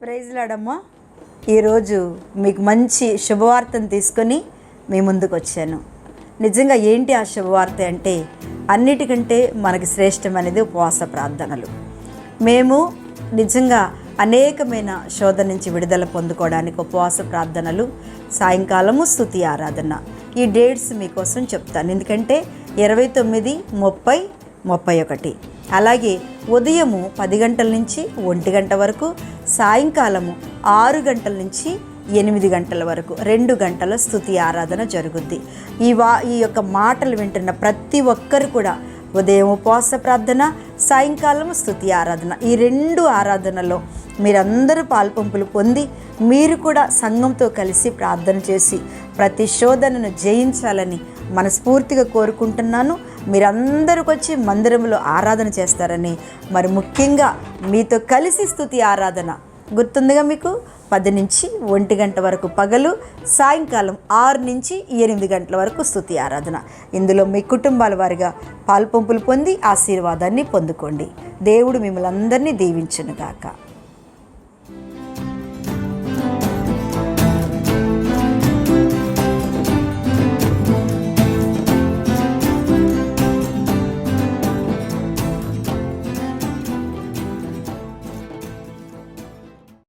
Praise లాడమ్మా. ఈరోజు మీకు మంచి శుభవార్తను తీసుకొని మీ ముందుకు వచ్చాను. నిజంగా ఏంటి ఆ శుభవార్త అంటే అన్నిటికంటే మనకి శ్రేష్టమైనది ఉపవాస ప్రార్థనలు. మేము నిజంగా అనేకమైన శోధ నుంచి విడుదల పొందుకోవడానికి ఉపవాస ప్రార్థనలు సాయంకాలము స్థుతి ఆరాధన ఈ డేట్స్ మీకోసం చెప్తాను. ఎందుకంటే ఇరవై తొమ్మిది ముప్పై ముప్పై ఒకటి. అలాగే ఉదయము పది గంటల నుంచి ఒంటి గంట వరకు సాయంకాలము ఆరు గంటల నుంచి ఎనిమిది గంటల వరకు రెండు గంటల స్థుతి ఆరాధన జరుగుద్ది. ఈ వా ఈ యొక్క మాటలు వింటున్న ప్రతి ఒక్కరు కూడా ఉదయం ఉపవాస ప్రార్థన సాయంకాలం స్థుతి ఆరాధన. ఈ రెండు ఆరాధనలో మీరందరూ పాల్పంపులు పొంది మీరు కూడా సంఘంతో కలిసి ప్రార్థన చేసి ప్రతి శోధనను జయించాలని మనస్ఫూర్తిగా కోరుకుంటున్నాను. మీరందరికి వచ్చి మందిరంలో ఆరాధన చేస్తారని మరి ముఖ్యంగా మీతో కలిసి స్థుతి ఆరాధన. గుర్తుందిగా మీకు? పది నుంచి ఒంటి గంట వరకు పగలు సాయంకాలం ఆరు నుంచి ఎనిమిది గంటల వరకు స్థుతి ఆరాధన. ఇందులో మీ కుటుంబాల వారిగా పాల్పంపులు పొంది ఆశీర్వాదాన్ని పొందుకోండి. దేవుడు మిమ్మల్ని అందరినీ దీవించునుగాక.